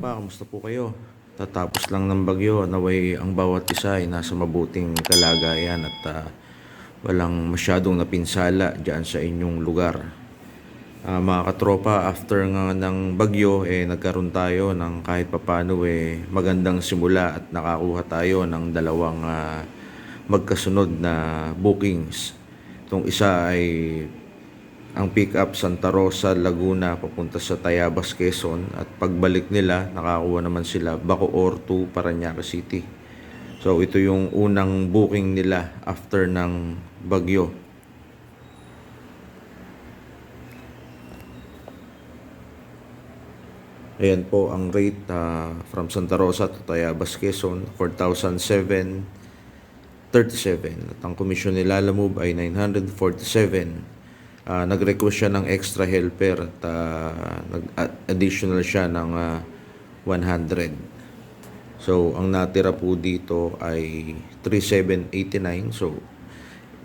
katropa, kamusta po kayo? Tatapos lang ng bagyo, naway ang bawat isa ay nasa mabuting kalagayan at ah, walang masyadong napinsala dyan sa inyong lugar. Ah, mga katropa, after nga ng bagyo, eh, nagkaroon tayo ng kahit papano eh, magandang simula at nakakuha tayo ng dalawang ah, magkasunod na bookings. Itong isa ay ang pick up Santa Rosa, Laguna papunta sa Tayabas, Quezon at pagbalik nila nakakuha naman sila Bacoor to Parañaque City. So ito yung unang booking nila after ng bagyo. Ayan po ang rate ah, from Santa Rosa to Tayabas, Quezon, 4,737. At ang komisyon ni Lalamove ay 947. Ah, nag-request siya ng extra helper at ah, nag-additional siya ng ah, 100. So, ang natira po dito ay 3,789. So,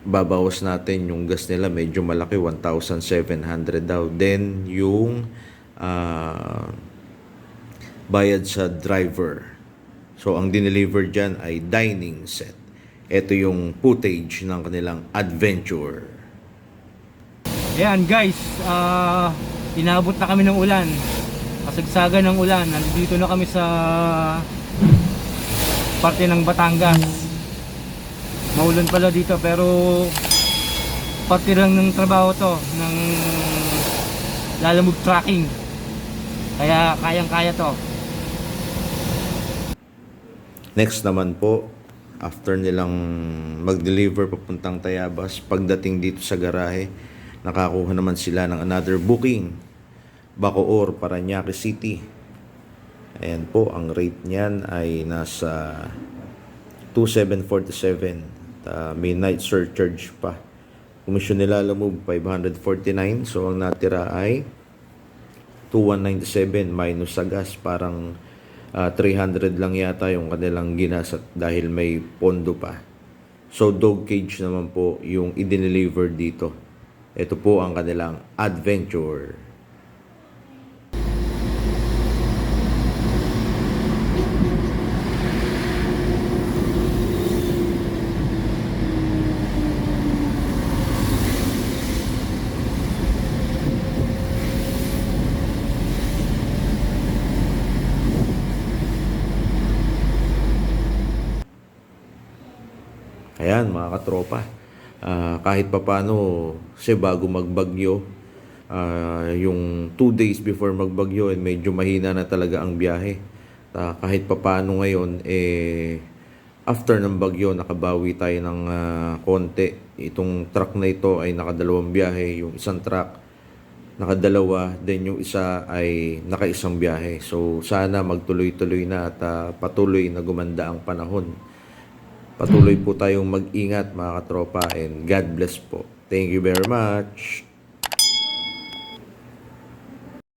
babawas natin yung gas nila. Medyo malaki 1,700 daw. Then yung ah, bayad sa driver. So ang dineliver dyan ay dining set. Ito yung footage ng kanilang adventure Ayan guys, ah inabot na kami ng ulan. Kasagsagan ng ulan. Nandito na kami sa parte ng Batangas. Maulan pala dito pero parte lang ng trabaho to ng lalamog tracking. Kaya kayang-kaya to. next naman po after nilang mag-deliver papuntang Tayabas pagdating dito sa garahe nakakuha naman sila ng another booking Bacoor, Parañaque City. Ayan po ang rate niyan ay nasa 2747 uh, may night surcharge pa. Komisyon nila lamove 549 so ang natira ay 2197 minus sa gas. Parang ah, 300 lang yata yung kanilang ginasat dahil may pondo pa. So dog cage naman po yung i-deliver dito ito po ang kanilang adventure Ayan, mga katropa. Ah, kahit papano, kasi bago magbagyo, ah, yung two days before magbagyo, eh, medyo mahina na talaga ang biyahe. Ah, kahit papano ngayon, eh, after ng bagyo, nakabawi tayo ng ah, konti. Itong truck na ito ay nakadalawang biyahe. Yung isang truck, nakadalawa. Then yung isa ay nakaisang biyahe. So, sana magtuloy-tuloy na at ah, patuloy na gumanda ang panahon. Patuloy po tayong mag-ingat mga katropa and God bless po. Thank you very much.